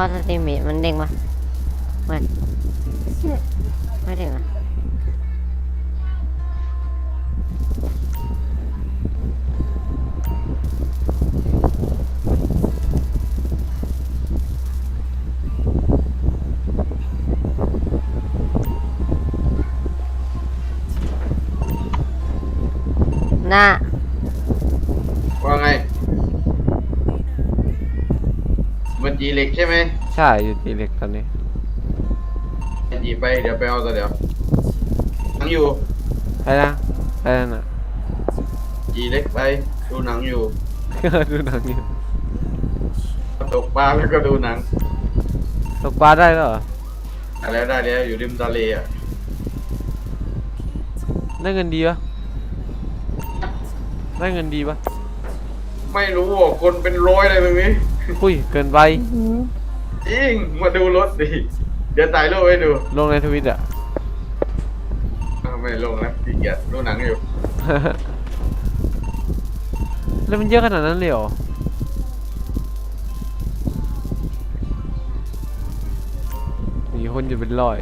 มาเข้าสตรีมมีมันเด้งปะเหมือนไม่ถึงอะหน้าว่า จีเหล็กใช่ไหมใช่อยู่ตีเหล็กตอนนี้จีไปเดี๋ยวไปเอาแต่เดี๋ยวหนังอยู่ไอ้นะไอ้นั่นน่ะจีเล็กไปดูหนังอยู่ดูหนังอยู่ตกปลาแล้วก็ดูหนังตกปลาได้แล้วเหรอได้แล้วได้แล้วอยู่ริมทะเลอะได้เงินดีปะได้เงินดีปะไม่รู้อะคนเป็นร้อยเลยตรงนี้ อุ้ยเกินไปจริงมาดูรถดิเดี๋ยวถ่ายรูปให้ดูลงในทวิตอะอ้าวไม่ลงแล้วขี้เกียจดูหนังอยู่ แล้วมันเยอะขนาดนั้นเลยเหรอมีคนอยู่เป็นร้อย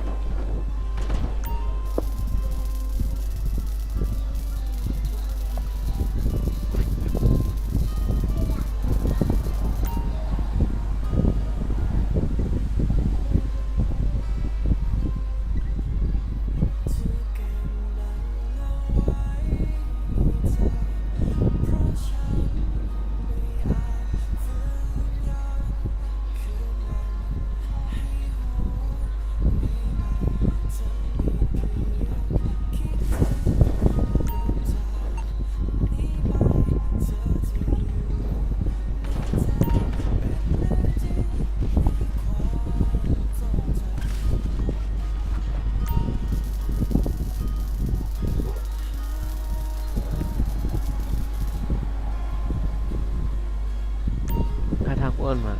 นมา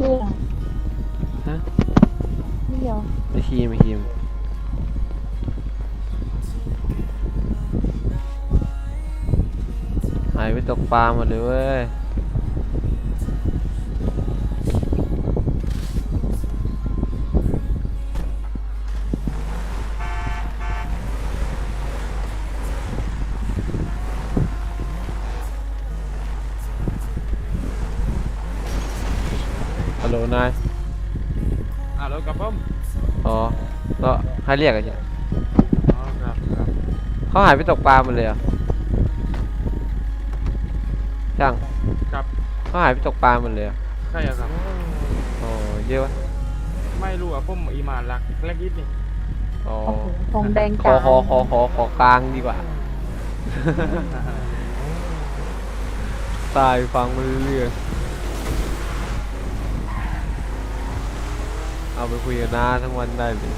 นี่เหรอฮะนี่เหรอไม่คีมไม่คีมหายไปตกปลาหมดเลยเว้ย แล้วใครเรียกกันเนี่ยอ๋อครับครับเขาหายไปตกปลาหมดเลยเหรอะช่างครับเขาหายไปตกปลาหมดเลยเหรอะใช่ครับอ๋อเยอะวะไม่รู้อะผมอีมานรักเล็กนิดนี่อ๋อโอ้โหทองแดงขจ๋าอขอขอขอขอกลางดีกว่า ตายฟังมาเรื่อยๆเอาไปคุยกับน้าทั้งวันได้เลย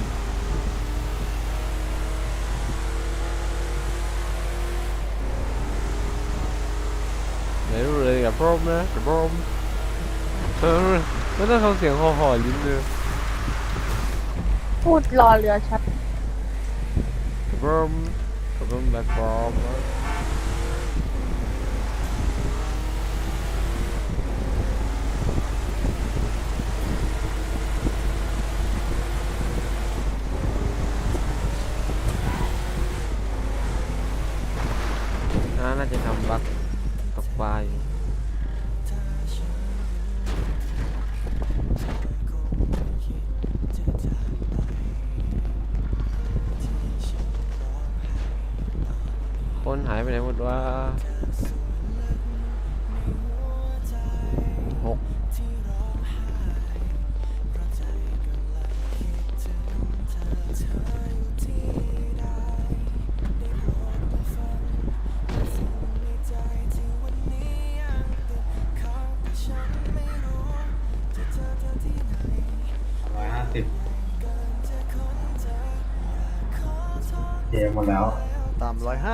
ไหนรู้เลยกับพร้อมนะกับพร้อมเออไม่ต้องทำเสียงห่อๆลิ้นเลยพูดรอเรือชัดกับพร้อมกับพร้อมแบบพร้อมนะน่าน่าจะทำบัก ตก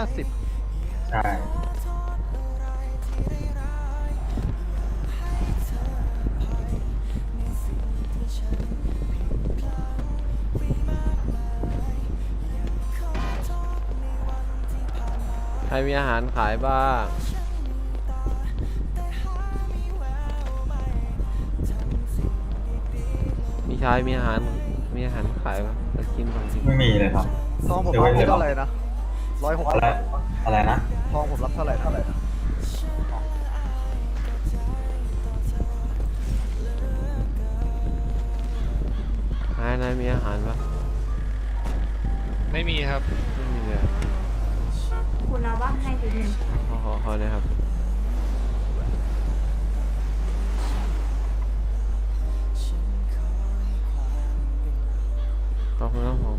าสิบใช่ใครมีอาหารขายบ้าง มีชายมีอาหาร มีอาหารขายปะจะกินบ้างสิไม่มีเลยครับ ซองผมไม่เท่าไรนะ ร้อยหกอะไรอะไรนะทองผมรับเท่าไหร่เท่าไหร่นะนายนายมีอาหารปะไม่มีครับ ไม่มีเลยอะคุณเอาว่าให้ดูหนึ่งขอขอขอหนะครับ ขอบคุณครับผม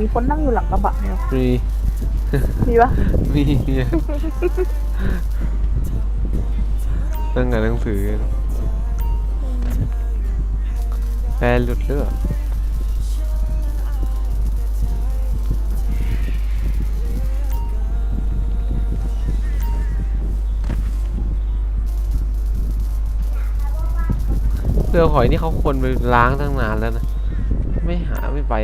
มือนมีคนนั่งอยู่หลังกระบะเนี่ยมีมีปะมีนั่งอ่านหนังสือกันแฟนหลุดเลือดเรือหอยนี่เขาควรไปล้างตั้งนานแล้วนะ ไม่หาไม่ไป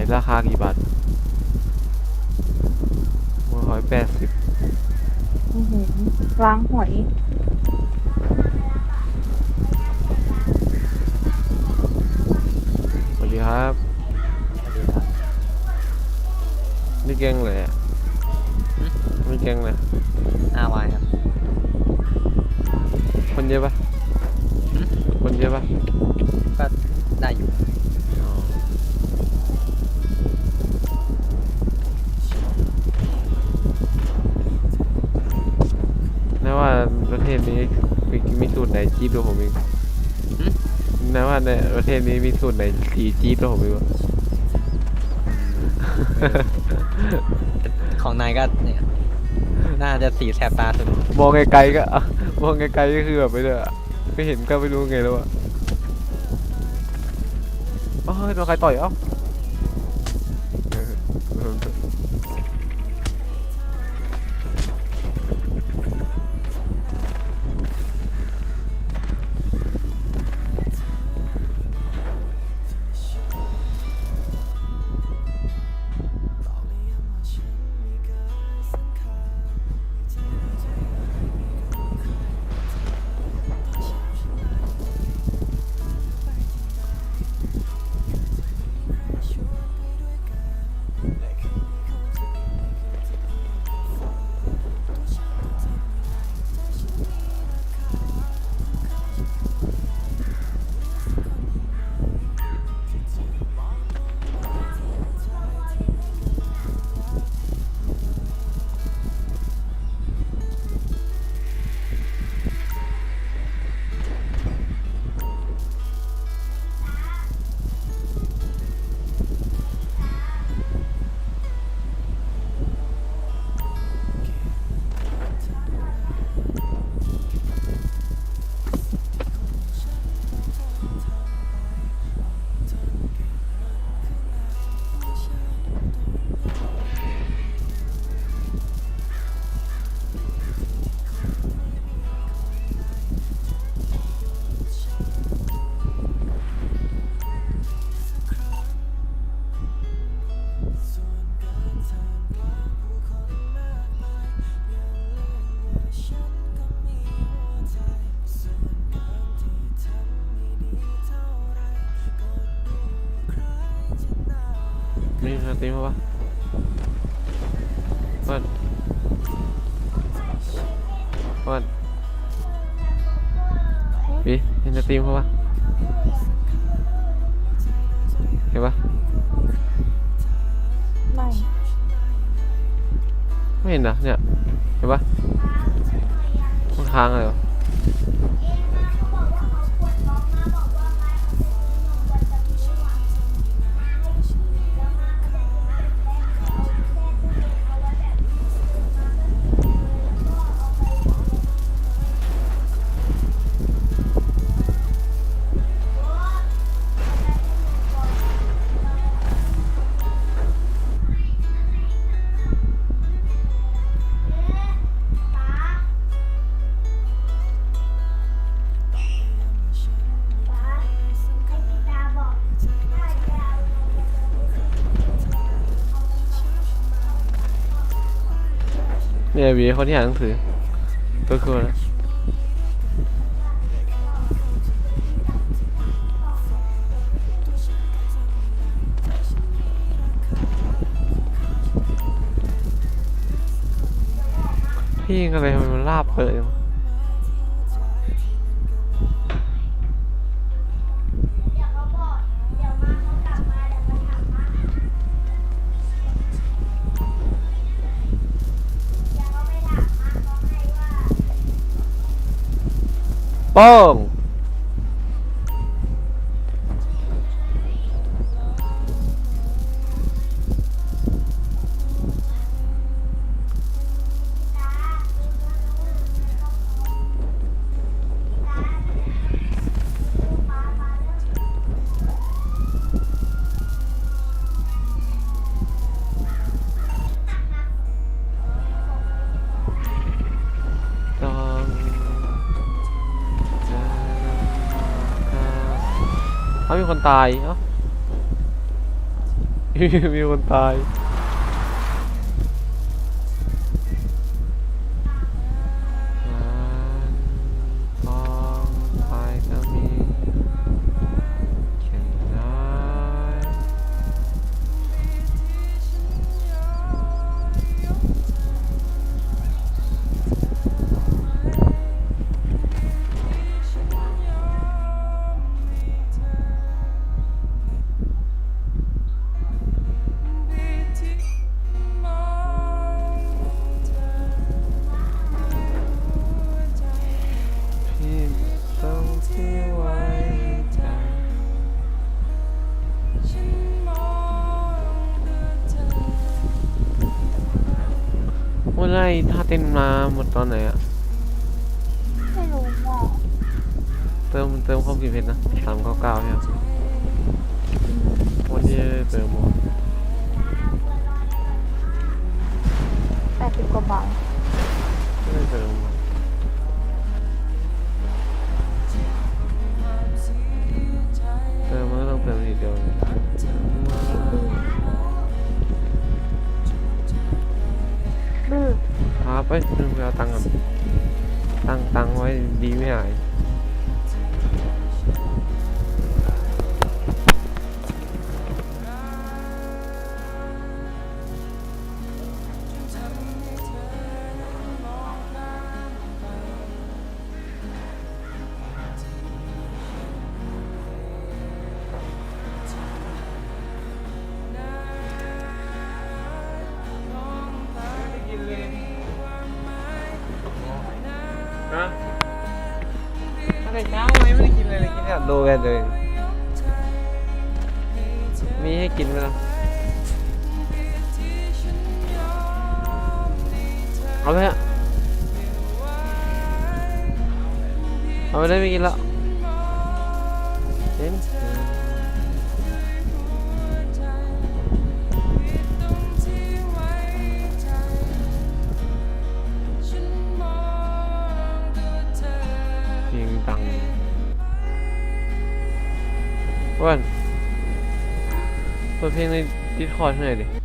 อยราคากี่บาทหัวหอยแปดสิบอื้อหือล้างหอยสวัสดีครับ นี่แกงเลยอะนี่แกงเลยอาวายครับ คนเยอะปะคนเยอะปะก็ได้อยู่ ศนี้มีมีสูตรไหนจี๊ดกว่าผมอีกน่าว่าในประเทศนี้มีสูตรไหนสีจี๊ดกว่าผมอีกวะของนายก็เนี่ย น่าจะสีแสบตาสุดมองไกลๆก็อะมองไกลๆก็คือแบบไม่ได้อะไม่เห็นก็ไม่รู้ไงแล้วอะเอ้ยโดนใครต่อยเอ้า ตรีมเขาปะเพื่อนเพื่อนบีเห็นสตรีมเขาปะเห็นปะไม่ ไม่เห็นนะเนี่ย เห็นปะมันค้างอะไรวะ เนี่ยบีคนที่อ่านหนังสือตัวคือนะพี่อะไรทำไมมันลาบเปิด ป้งต้อง ตายเอ้ามีคนตาย ต้นมาหมดตอนไหนอะไม่รู้ว่าเติมเติมครบกี่เพชรนะสามเก้าเก้าใช่ไหมวันที่เติมหมดแปดสิบกว่าบาทไม่ได้เติมหมดเติมมันก็ต้องเติมทีเดียวเลย ครับไปลืมไปเอาตังค์ก่อนตั้งตังค์ไว้ดีไม่หาย มีให้กินไหมล่ะเอาไปฮะเอาไปได้ไม่กินแล้วเห็นเพลงดังอ้วัน เปิดเพลงในดิสคอร์ดหน่อยดิ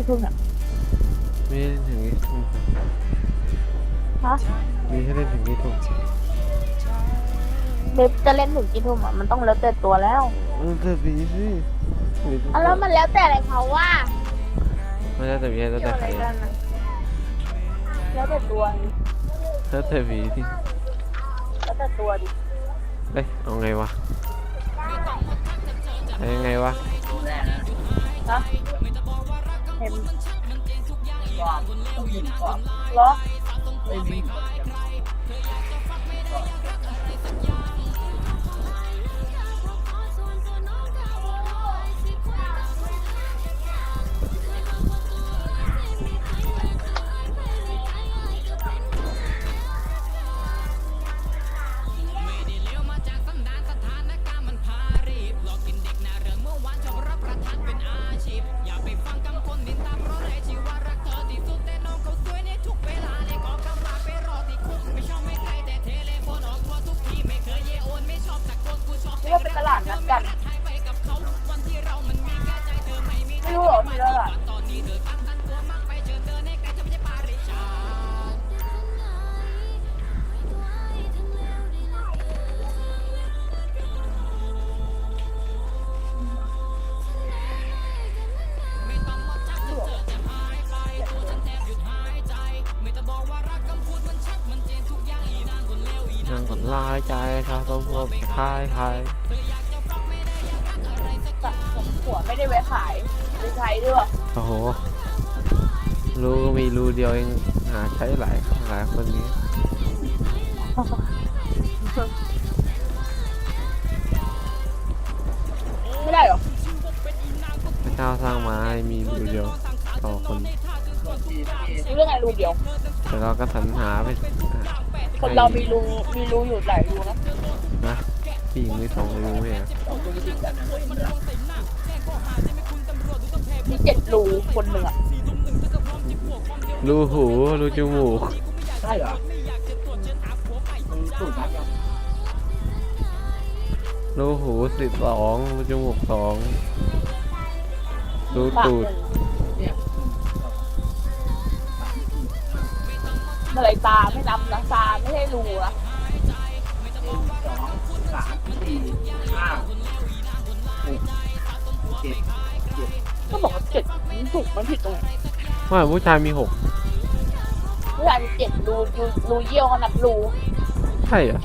อนแรกถึงกี่ทุ่มเนี่ยมีให้เล่นถึงกี่ทุ่มครับฮะมีให้เล่นถึงกี่ทุ่มเบบจะเล่นถึงกี่ทุ่มอะมันต้องแล้วแต่ตัวแล้วเออแต่บีสิมีทุกอะแล้วมันแล้วแต่อะไรเขาว่าไม่ได้แต่บีให้แล้วเกี่ยแต่วอะใคไรรกันนะแล้วแต่ตัวดิแล้วแต่บีสิแล้วแต่ตัวดิเอ้ยเอาไงวะเอายังไงวะฮะ เห็นเหรอนี่ก็ ระเจ้าสร้างมาให้มีรูเดียวต่อคนมีเรื่องไงรูเดียว แต่เราก็สรรหาไปคนเรามีรูมีรูอยู่หลายรูนะนะผู้หญิงมีสองรูไหมอะมีเจ็ดรูคนหนึ่งอะรูหูรูจมูกใช่เหรอรูหูสิบสองรูจมูกสอง รูปากตูหดนึ่งอะไรตาไม่นับนะตาไม่ใช่รูนะสามสี่ห้าหกเจ็ดก็บอกว่าเจ็ดมันถูกมันผิดตรงไหนว่าผู้ชายมีหกผู้ชายมีเจ็ดรูรูรูเยี่ยวเขานับรูใช่เหรอ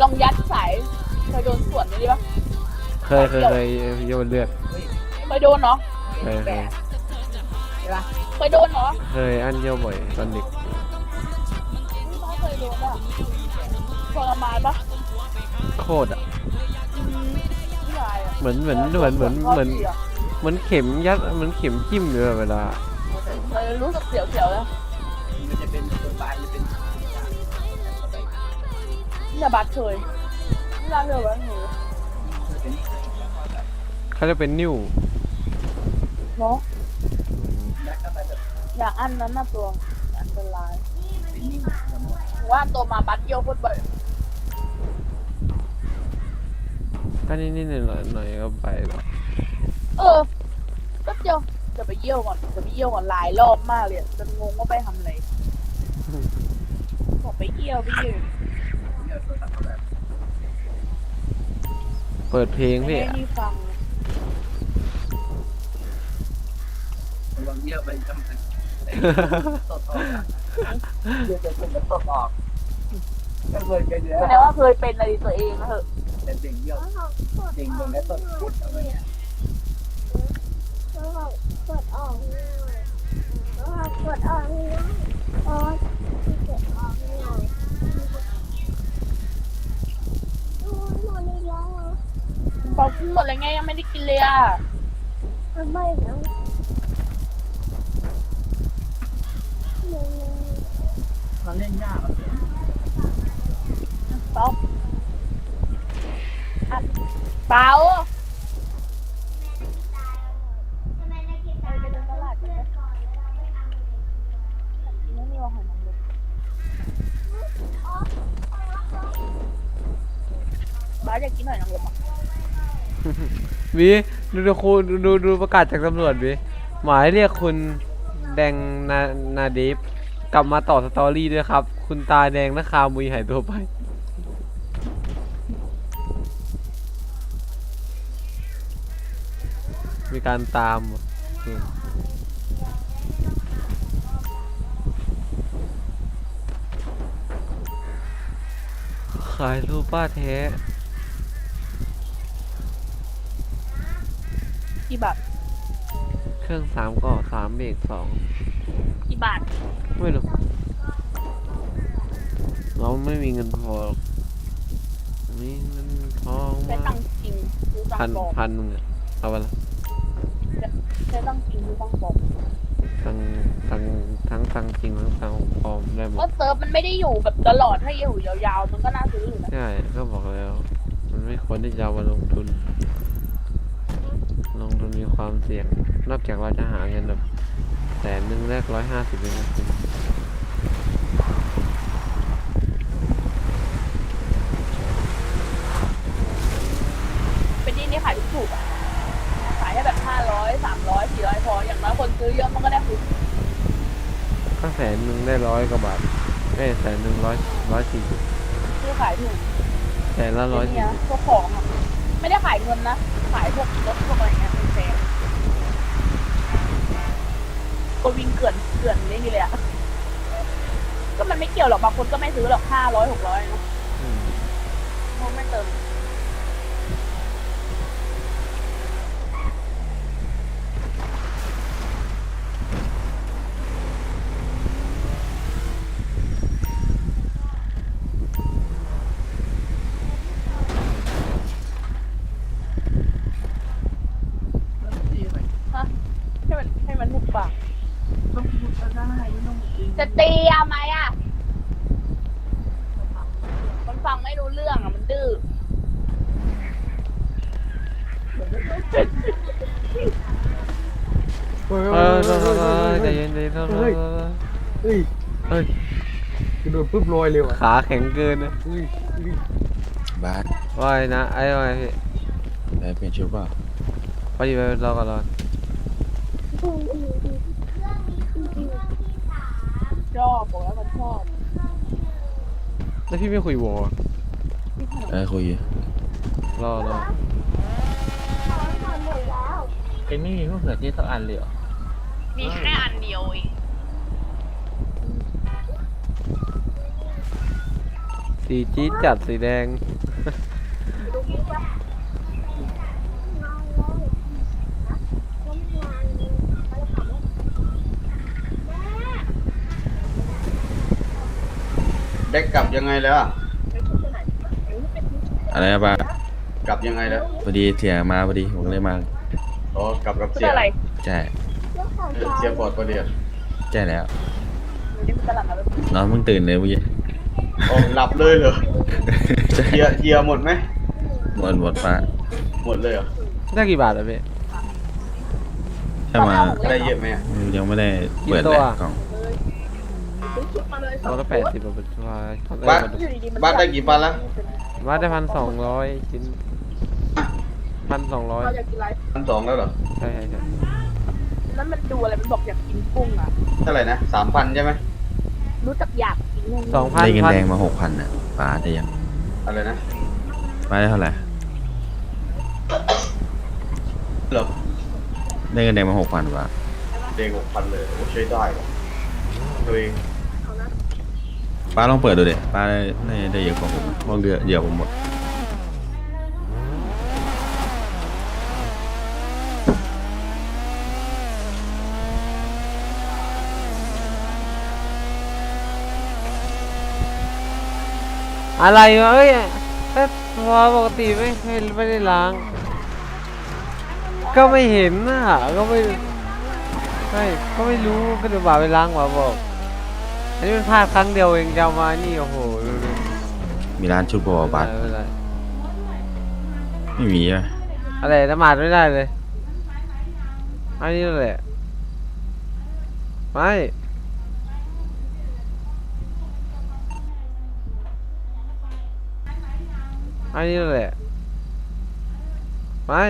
ลองยัดสายเคยโดนส่วนนี้ดิปะเคยเคยเคยโยนเลือดเคยโดนเนาะ เคยเคยเคยโดนเหรอเคยอันเยี่ยวบ่อยตอนเด็กไม่เคยโดนอะทรมานปะโคตรอะผู้ชายอะเหมือนเหมือนเหมือนเหมือนเหมือนเหมือนเข็มยัดเหมือนเข็มจิ้มเลยเวลาเคยรู้สึกเสียวๆแล้วมันจะเป็นตัวบายจะเป็นเนี่ยบัตรเคยไม่รักเลยว่าหนูเขาจะเป็นนิ้ว เนาะยัดเข้าไปแบบอย่างอันนั้นน่ะตัวอันตรายว่าตัวมาบัตรเยี่ยวโคตรบ่อยก็นิดนิดหน่อยหน่อยก็ไปแล้วเออแป๊บเดียวจะไปเยี่ยวก่อนจะไปเยี่ยวก่อนหลายรอบมากเลยอะจนงงว่าไปทำอะไรบอกไปเยี่ยวไปเยี่ยวเยอะตัวตัดเข้าแบบเปิดเพลงไม่พี่ได้นี่ฟัง เยี่ยไปทำเป็นตดออกเดี๋ยวจะเป็นตดออกก็เคยเป็นเยแสดงว่าเคยเป็นอะไรตัวเองนะเหอะเป็นเด็กเยี่ยวเด็กเด็กและตดพุดอะไรเงี้ยกดออกง่ายกดออกง่ายโอ๊ยกดออกง่ายโอ้ยหมดอีกแล้วอะบอกหมดเลยไงยังไม่ได้กินเลยอะทำไมนะยังไง มันเล่นยากอะเปล่าอัดเปล่าไปาบ้าอยากกินหน่อยน้ำลมอะวีดูดูครูดูดูประกาศจากตำรวจวีหมายเรียกคุณแดงนานาเดฟ กลับมาต่อสตอรี่ด้วยครับ คุณตาแดงและคามุยหายตัวไป มีการตามว่ะอืมขายรูปป้าแท้กี่บาทเครื่องสามก็สามเบรกสอง กี่บาท ไม่รู้เราไม่มีเงินพอหรอกมีเงินทองใช้มาตังค์จริงซื้อตัพังนค์ปลอมพันหนึงอะเอาไปละใช้ตังค์จริงซื้อตังค์ปลอมทั้งทั้งทั้งทั้งจริงทั้งทั้งปลอมได้หมก็ดเซิร์ฟมันไม่ได้อยู่แบบตลอดถ้าอยู่ยาวๆ มันก็น่าซื้ออยู่นะใช่ก็บอกแล้ว มันไม่ควรที่จะเอามาลงทุน ลงทุนมีความเสี่ยง นอกจากเราจะหาเงินแบบ แสนหนึ่งแรกร้อยห้าสิบเองนะคุณเป็นที่นี่ขายถูกๆอะขายให้แบบห้าร้อยสามร้อยสี่ร้อยพอ อย่างน้อยคนซื้อเยอะมันก็ได้คุ้มก็แสนหนึ่งได้ร้อยกว่าบาทเอ้ยแสนหนึ่งร้อยร้อยสี่สิบซื้อขายถูกแสนละร้อยเดี๋สี่ยวสิบนี้พวกของอะไม่ได้ขายเงินนะ ขายพวกรถพวกอะไรเงี้ย ก็วิ่งเกลื่อนเกลื่อนนี่เลยอะก็มันไม่เกี่ยวหรอกบางคนก็ไม่ซื้อหรอกห้าร้อยหกร้อยนะอืมเพราะไม่เติม ฮะให้มันให้มันหุบปาก ต้องพูดก็ได้ไม่ต้องจริง จะตีอะไหมอะมันฟังไม่รู้เรื่องอะมันดื้อ เออเออเออเออใจเย็นใจเย็นเออเออเออ เฮ้ย เฮ้ย กระโดดปุ๊บลอยเลยว่ะขาแข็งเกินนะเฮ้ยเฮ้ยบาสว่ายนะไอ้ว่ายพี่ได้เป็นชุดเปล่าพอดีไปรอก่อนรอชอบบอกแล้วมันชอบแล้วพี่ไม่คุยวอลเออคุยอยู่รอรอเอ็มไม่มีมะเขือเทศสักอันเลยเหรอมีแค่อันเดียวเอง สีจี๊ดจัดสีแดงเด็กกลับยังไงแล้วอะอะไรนะบ้านกลับยังไงแล้วพอดีเสียมาพอดีผมก็เลยมาอ๋อกลับกับคืเสีอยอะไรใช่เออเสียปอดพอดีอะใช่แล้วนี่มันตลาดอะไรน้องเพิ่งตื่นเลยเมื่อกี้ โอ้หลับเลยเหรอใช่เฮียเฮียหมดไหมหมดหมดฟ้าหมดเลยเหรอได้กี่บาทอะพี่ถ้ามาได้เยอะไหมอะยังไม่ได้เปิดกี่ตัเลวยกล่องซื้อชุดมาเลยสตัอวงละแปดสิบบาทวายบ้านอยู่ดีๆมันบ้านได้กี่ปันละบ้านได้พันสองร้อยชิ้นพันสองร้อยเราอยากกินอะไรพันสองแล้วเหรอใช่ใช่ใช่นั้นมันดูอะไรมันบอกอยากกินกุ้งอะเท่าไหร่นะสามพันใช่ไหม รู้จักอยากกินกุ้งสองพันได้เงินพันแดงมาหกพันอะป้าได้ยังอะไรนะป้าได้เท่าไหร่เหรอได้เงินแดงมาหกพันป้าเด็กหกพันเลยโอ้ใช้ได้ว่ะตัวเองป้าลองเปิดดูเด็ป้าได้ได้ได้เยอะกว่าผมเพราะเดือเยอะผมหมด อะไรวะเอ้ยถ้าพอปกติไม่ไม่ไม่ได้ล้าง ก็ไม่เห็นน่ะก็ไม่ไม่ก็ไม่รู้ก็เดี๋ยวบ่าไปล้างบ่าบอกอันนี้มันพลาดครั้งเดียวเองจะเอามานี่โอ้โหดูดูมีร้านชุดบอบัตไม่เป็นไรไม่มีอะอะไรละหมาดไม่ได้เลยอันนี้แหละไม่ อันนี้แหละ ไม่